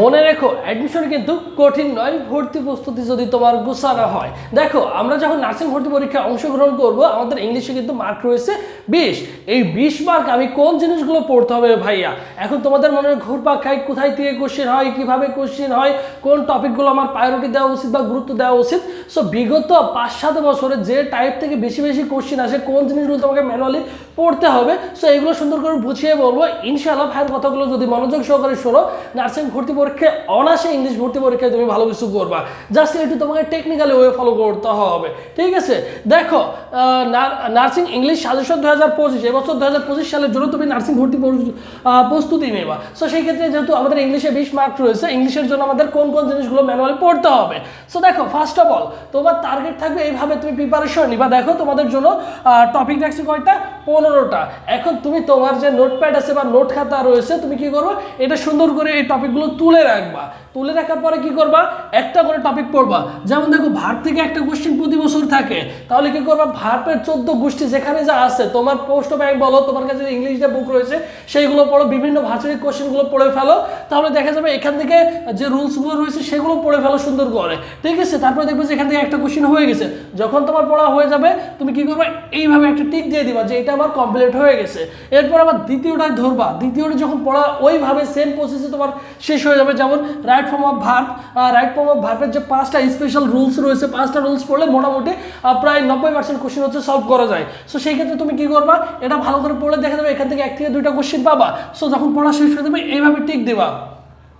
মনে রেখো অ্যাডমিশন কিন্তু কঠিন নয়, ভর্তি প্রস্তুতি যদি তোমার গুছানো হয়। দেখো, আমরা যখন নার্সিং ভর্তি পরীক্ষায় অংশগ্রহণ করব, আমাদের ইংলিশে কিন্তু মার্ক রয়েছে বিশ। এই বিশ মার্ক আমি কোন জিনিসগুলো পড়তে হবে ভাইয়া? এখন তোমাদের মনে ঘুরপাক খাই কোথায় থেকে কোশ্চেন হয়, কীভাবে কোশ্চেন হয়, কোন টপিকগুলো আমার প্রায়োরিটি দেওয়া উচিত বা গুরুত্ব দেওয়া উচিত? সো বিগত পাঁচ সাত বছরে যে টাইপ থেকে বেশি বেশি কোশ্চেন আসে, কোন জিনিসগুলো তোমাকে ম্যানুয়ালি পড়তে হবে সো এগুলো সুন্দর করে বুঝিয়ে বলব। ইনশাআল্লাহ ভাইয়ের কথাগুলো যদি মনোযোগ সহকারে শোনো নার্সিং ভর্তি পরীক্ষায় অনাসে ইংলিশ ভর্তি পরীক্ষায় তুমি ভালো কিছু করবা। জাস্ট একটু তোমাকে টেকনিক্যালি ওয়ে ফলো করতে হবে। ঠিক আছে? দেখো নার্সিং ইংলিশ সাজেশন দু হাজার পঁচিশ, এবছর দু হাজার পঁচিশ সালের জন্য তুমি নার্সিং ভর্তি প্রস্তুতি নেবা। সো সেই ক্ষেত্রে যেহেতু আমাদের ইংলিশে বিশ মার্ক রয়েছে ইংলিশের জন্য আমাদের কোন কোন জিনিসগুলো ম্যানুয়ালি পড়তে হবে? সো দেখো ফার্স্ট অফ অল তোমার টার্গেট থাকবে এইভাবে তুমি প্রিপারেশন নিবা। দেখো, তোমাদের জন্য টপিক রাখছি কয়টা? পনেরোটা। এখন তুমি তোমার যে নোটপ্যাড আছে বা নোট খাতা রয়েছে, তুমি কি করব? এটা সুন্দর করে এই টপিকগুলো তুলে রাখবা। তুলে রাখার পরে কি করবা? একটা করে টপিক পড়বা। যেমন দেখো, ভার থেকে একটা কোশ্চেন প্রতি বছর থাকে। তাহলে কি করবা? ভার্বের চোদ্দ গোষ্ঠী যেখানে যা আছে, তোমার পোস্ট ব্যাংক বলো, তোমার কাছে ইংলিশ বুক রয়েছে, সেইগুলো পড়ো, বিভিন্ন ভাষার কোশ্চেনগুলো পড়ে ফেলো। তাহলে দেখা যাবে এখান থেকে যে রুলসগুলো রয়েছে, সেগুলো পড়ে ফেলো সুন্দর করে। ঠিক আছে? তারপরে দেখবে যে এখান থেকে একটা কোশ্চেন হয়ে গেছে। যখন তোমার পড়া হয়ে যাবে, তুমি কি করবে? এইভাবে একটা টিক দিয়ে দিবা যে এটা আমার কমপ্লিট হয়ে গেছে। এরপর আবার দ্বিতীয়টায় ধরবা। দ্বিতীয়টা যখন পড়া ওইভাবে সেম প্রসেসে তোমার শেষ হয়ে যাবে যেমন right form of verb right form of ভার্বের যে পাঁচটা স্পেশাল রুলস রয়েছে, পাঁচটা রুলস পড়লে মোটামুটি প্রায় নব্বই পার্সেন্ট কোশ্চেন হচ্ছে সলভ করা যায়। সো সেই ক্ষেত্রে তুমি কী করবা? এটা ভালো করে পড়লে দেখা যাবে এখান থেকে এক থেকে দুইটা কোশ্চেন পাবা। সো যখন পড়া শেষ হয়ে যাবে, এইভাবে টিক দেবা।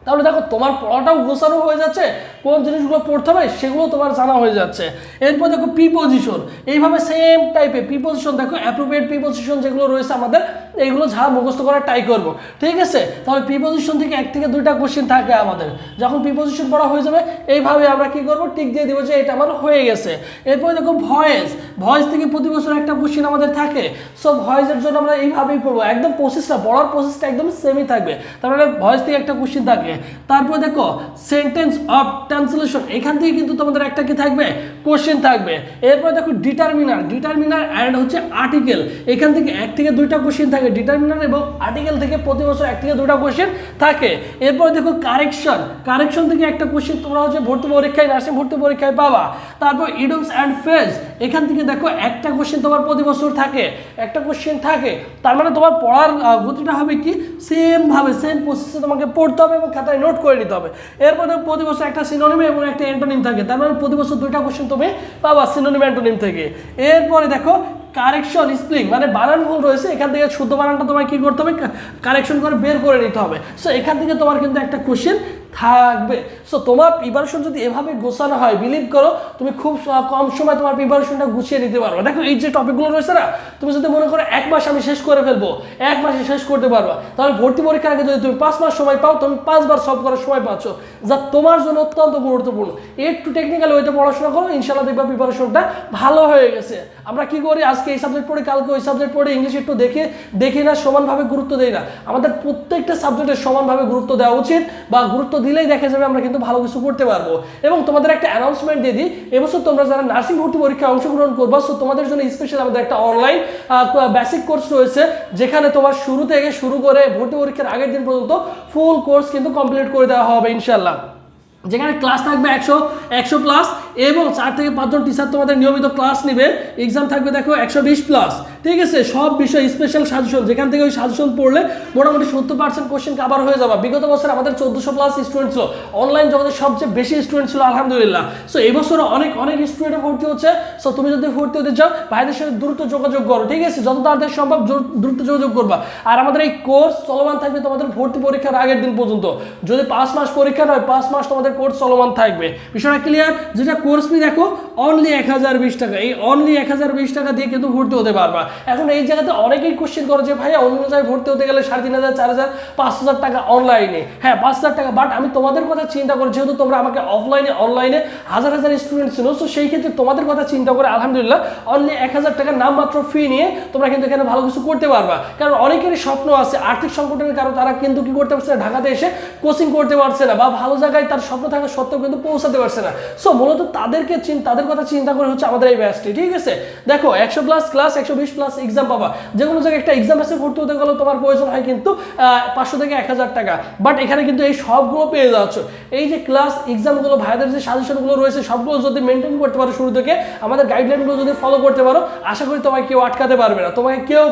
তাহলে দেখো, তোমার পড়াটাও গোছানো হয়ে যাচ্ছে। কোন জিনিসগুলো পড়তে হবে সেগুলো তোমার জানা হয়ে যাচ্ছে। এরপর দেখো পি পজিশন এইভাবে সেম টাইপের পি পজিশন দেখো অ্যাপ্রোপ্রিয়েট পি পজিশন যেগুলো রয়েছে আমাদের, এইগুলো যা মুখস্থ করার ট্রাই করব। ঠিক আছে? তাহলে পি পজিশন থেকে এক থেকে দুইটা কোশ্চেন থাকে আমাদের। যখন পি পজিশন পড়া হয়ে যাবে, এইভাবে আমরা কি করব? টিক দিয়ে দেবো যে এটা আমার হয়ে গেছে। এরপরে দেখো ভয়েস ভয়েস থেকে প্রতি বছর একটা কোশ্চেন আমাদের থাকে। সো ভয়েসের জন্য আমরা এইভাবেই পড়ব। একদম প্রসেসটা পড়ার প্রসেসটা একদম সেমই থাকবে। তারপরে ভয়েস থেকে একটা কোশ্চেন থাকে। তারপর দেখো সেন্টেন্স অফ ট্রান্সলেশন এখান থেকে কিন্তু তোমাদের একটা কি থাকবে? কোশ্চেন থাকবে। এরপর দেখো ডিটারমিনার ডিটারমিনার অ্যান্ড হচ্ছে আর্টিকেল এখান থেকে এক থেকে দুইটা কোশ্চেন থাকে ডিটারমিনার এবং আর্টিকেল থেকে প্রতি বছর এক থেকে দুইটা কোশ্চেন থাকে। এরপর দেখো কারেকশন কারেকশন থেকে একটা কোশ্চেন তোমরা হচ্ছে ভর্তি পরীক্ষায় নার্সিং ভর্তি পরীক্ষায় পাবা। তারপর ইডমস অ্যান্ড ফেজ এখান থেকে দেখো একটা কোশ্চেন তোমার প্রতি বছর থাকে, একটা কোশ্চেন থাকে। তার মানে তোমার পড়ার গতিটা হবে কি? সেম ভাবে সেম প্রসেসে তোমাকে পড়তে হবে এবং খাতায় নোট করে নিতে হবে। এরপর দেখো প্রতি বছর একটা সিনোনিম এবং একটা অ্যান্টোনিম থাকে। তার মানে প্রতি বছর দুইটা কোশ্চেন তুমি পাবা সিনোনিম অ্যান্টোনিম থেকে। এরপরে দেখো কারেকশন স্প্লিং মানে বানান ভুল রয়েছে, এখান থেকে শুদ্ধ বানানটা তোমার কি করতে হবে? কারেকশন করে বের করে নিতে হবে। সো এখান থেকে তোমার কিন্তু একটা কোশ্চেন থাকবে। সো তোমার প্রিপারেশন যদি এভাবে গোছানো হয় বিলিভ করো, তুমি খুব কম সময় তোমার প্রিপারেশনটা গুছিয়ে নিতে পারবে। দেখো, এই যে টপিকগুলো রয়েছে না, তুমি যদি মনে করো এক মাস আমি শেষ করে ফেলব, এক মাসে শেষ করতে পারবা, তাহলে ভর্তি পরীক্ষার আগে যদি তুমি পাঁচ মাস সময় পাও, তুমি পাঁচবার সলভ করার সময় পাচ্ছ। যা তোমার জন্য অত্যন্ত গুরুত্বপূর্ণ। একটু টেকনিক্যাল ওইতে পড়াশোনা করো ইনশাল্লাহ দেখবা প্রিপারেশনটা ভালো হয়ে গেছে। আমরা কি করি, আজকে এই সাবজেক্ট পড়ে, কালকে ওই সাবজেক্ট পড়ে ইংলিশ একটু দেখে, দেখি না, সমানভাবে গুরুত্ব দেই না। আমাদের প্রত্যেকটা সাবজেক্টের সমানভাবে গুরুত্ব দেওয়া উচিত বা গুরুত্ব দিলেই দেখা যাবে আমরা কিন্তু ভালো কিছু করতে পারব। এবং তোমাদের একটা অ্যানাউন্সমেন্ট দিয়ে দিই, এবছর তোমরা যারা নার্সিং ভর্তি পরীক্ষায় অংশগ্রহণ করব সো তোমাদের জন্য স্পেশাল আমাদের একটা অনলাইন বেসিক কোর্স রয়েছে, যেখানে তোমার শুরু থেকে শুরু করে ভর্তি পরীক্ষার আগের দিন পর্যন্ত ফুল কোর্স কিন্তু কমপ্লিট করে দেওয়া হবে ইনশাল্লাহ যেখানে ক্লাস থাকবে একশো একশো প্লাস এবং চার থেকে পাঁচজন টিচার তোমাদের নিয়মিত ক্লাস নেবে। এক্সাম থাকবে দেখো একশো বিশ প্লাস ঠিক আছে? সব বিষয় স্পেশাল সাজেশন যেখান থেকে ওই সাজেশন পড়লে মোটামুটি সত্তর পার্সেন্ট কোশ্চেন কাভার হয়ে যাবে। বিগত বছর আমাদের চোদ্দোশো প্লাস স্টুডেন্ট ছিল। অনলাইন জগতের সবচেয়ে বেশি স্টুডেন্ট ছিল আলহামদুলিল্লাহ। সো এবছরও অনেক অনেক স্টুডেন্ট ভর্তি হচ্ছে। সো তুমি যদি ভর্তি হতে চাও, ভাইদের সাথে দ্রুত যোগাযোগ করো। ঠিক আছে? যত তাড়াতাড়ি সম্ভব দ্রুত যোগাযোগ করবা। আর আমাদের এই কোর্স চলমান থাকবে তোমাদের ভর্তি পরীক্ষার আগের দিন পর্যন্ত। যদি পাঁচ মাস পরীক্ষা হয়, পাঁচ মাস তোমাদের কোর্স চলমান থাকবে। বিষয়টা ক্লিয়ার যেটা কোর্স ফি দেখো অনলি এক হাজার বিশ টাকা। এই অনলি এক হাজার বিশ টাকা দিয়ে কিন্তু ভর্তি হতে পারবা। এখন এই জায়গাতে অনেকেই কোশ্চেন করে যে, ভাইয়া, অন্য জায়গায় ভর্তি হতে গেলে সাড়ে তিন হাজার, চার হাজার, পাঁচ হাজার টাকা অনলাইনে হ্যাঁ পাঁচ হাজার টাকা বাট আমি তোমাদের কথা চিন্তা করে, যেহেতু তোমরা আমাকে অফলাইনে অনলাইনে হাজার হাজার স্টুডেন্ট ছিল সো সেই ক্ষেত্রে তোমাদের কথা চিন্তা করে, আলহামদুলিল্লাহ অনলি এক হাজার টাকা নামমাত্র ফি নিয়ে তোমরা কিন্তু এখানে ভালো কিছু করতে পারবা। কারণ অনেকেরই স্বপ্ন আছে, আর্থিক সংকটের কারণে তারা কিন্তু কি করতে পারছে না, ঢাকাতে এসে কোচিং করতে পারছে না, বা ভালো জায়গায় তার স্বপ্ন থাকা সত্ত্বেও কিন্তু পৌঁছাতে পারছে না। সো মূলত তাদেরকে তাদের কথা চিন্তা করে হচ্ছে আমাদের এই ব্যাচটি ঠিক আছে? দেখো, একশো প্লাস ক্লাস একশো বিশ প্লাস এক্সাম পাবা। যে কোনো জায়গায় একটা এক্সাম এসে ভর্তি হতে গেলে তোমার প্রয়োজন হয় কিন্তু পাঁচশো থেকে এক হাজার টাকা। বাট এখানে কিন্তু এই সবগুলো পেয়ে যাচ্ছ। এই যে ক্লাস এক্সামগুলো ভাইদের যে সাজেশনগুলো রয়েছে, সবগুলো যদি মেনটেন করতে পারো শুরু থেকে, আমাদের গাইডলাইনগুলো যদি ফলো করতে পারো, আশা করি তোমাকে কেউ আটকাতে পারবে না। তোমাকে কেউ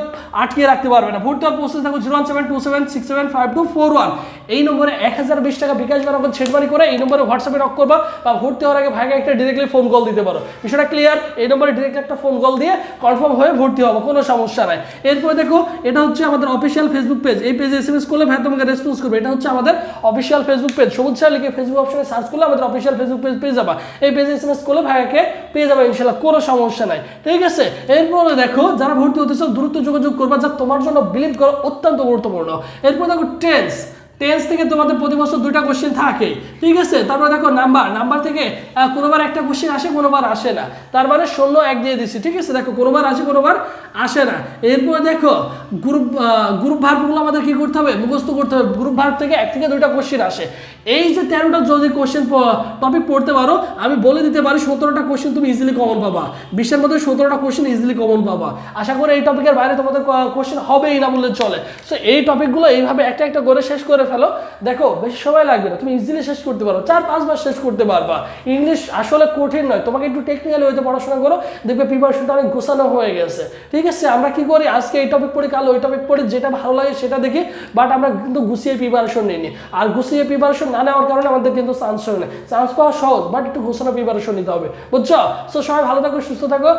আটকে রাখতে পারবে না। ভর্তি হওয়ার প্রসেস থাকো zero one seven two seven six seven five two four one এই নম্বরে এক হাজার বিশ টাকা বিকাশ বানাবো ছেটবানি করে এই নম্বরে হোয়াটসঅ্যাপে নক করবা বা ভর্তি হওয়ার আগে ভাইকে একটা ডিরেক্টলি ফোন কল দিতে পারো। বিষয়টা ক্লিয়ার এই নম্বরে ডিরেক্ট একটা ফোন কল দিয়ে কনফার্ম হয়ে ভর্তি হব, কোনো সমস্যা নাই। এরপরে দেখো, এটা হচ্ছে আমাদের অফিসিয়াল ফেসবুক পেজ এই পেজে এসএমএস করলে ভাই তোমাকে রেসপন্স করবে। এটা হচ্ছে আমাদের official Facebook page Sabuj sir লিখে ফেসবুক অপশনে সার্চ করলে আমাদের অফিসিয়াল ফেসবুক পেজ পেয়ে যাবা। এই পেজে এসএমএস করলে ভাইকে পেয়ে যাবে ইনশাল্লাহ কোনো সমস্যা নাই। ঠিক আছে? এরপরে দেখো, যারা ভর্তি হতে চাও, দ্রুত যোগাযোগ করবা। যা তোমার জন্য বিলিভ করা অত্যন্ত গুরুত্বপূর্ণ। এরপর দেখো টেন্স টেন্স থেকে তোমাদের প্রতি বছর দুইটা কোশ্চেন থাকে। ঠিক আছে? তারপর দেখো নাম্বার নাম্বার থেকে কোনোবার একটা কোশ্চেন আসে কোনোবার আসে না। তার মানে শূন্য এক দিয়ে দিচ্ছি ঠিক আছে? দেখো কোনোবার আসে কোনোবার আসে না। এরপর দেখো গ্রুপ গ্রুপ ভার্বগুলো আমাদের কি করতে হবে? মুখস্থ করতে হবে। গ্রুপ ভার্ব থেকে এক থেকে দুইটা কোশ্চেন আসে। এই যে তেরোটা যদি কোশ্চেন টপিক পড়তে পারো, আমি বলে দিতে পারি সতেরোটা কোশ্চেন তুমি ইজিলি কমন পাবা। বিশ্বের মধ্যে সতেরোটা কোশ্চেন ইজিলি কমন পাবা। আশা করি এই টপিকের বাইরে তোমাদের কোশ্চেন হবেই না বললে চলে। সো এই টপিকগুলো এইভাবে একটা একটা করে শেষ করে ফেলো। দেখো, বেশি সময় লাগবে না, তুমি ইজিলি শেষ করতে পারো, চার পাঁচবার শেষ করতে পারবা। ইংলিশ আসলে কঠিন নয়, তোমাকে একটু টেকনিক্যাল হইতে পড়াশোনা করো, দেখবে প্রিপারেশনটা অনেক গোছানো হয়ে গেছে। ঠিক আছে, আমরা কি করি, আজকে এই টপিক পড়ি, কাল ওই টপিক পড়ি, যেটা ভালো লাগে সেটা দেখি বাট আমরা কিন্তু গুছিয়ে প্রিপারেশন নিই। আর গুছিয়ে প্রিপারেশন না নেওয়ার কারণে আমাদের কিন্তু চান্স হয় না। চান্স পাওয়া সহজ বাট একটু গোছানো প্রিপারেশন নিতে হবে। বুঝছ? সো সবাই ভালো থাকো, সুস্থ থাকো।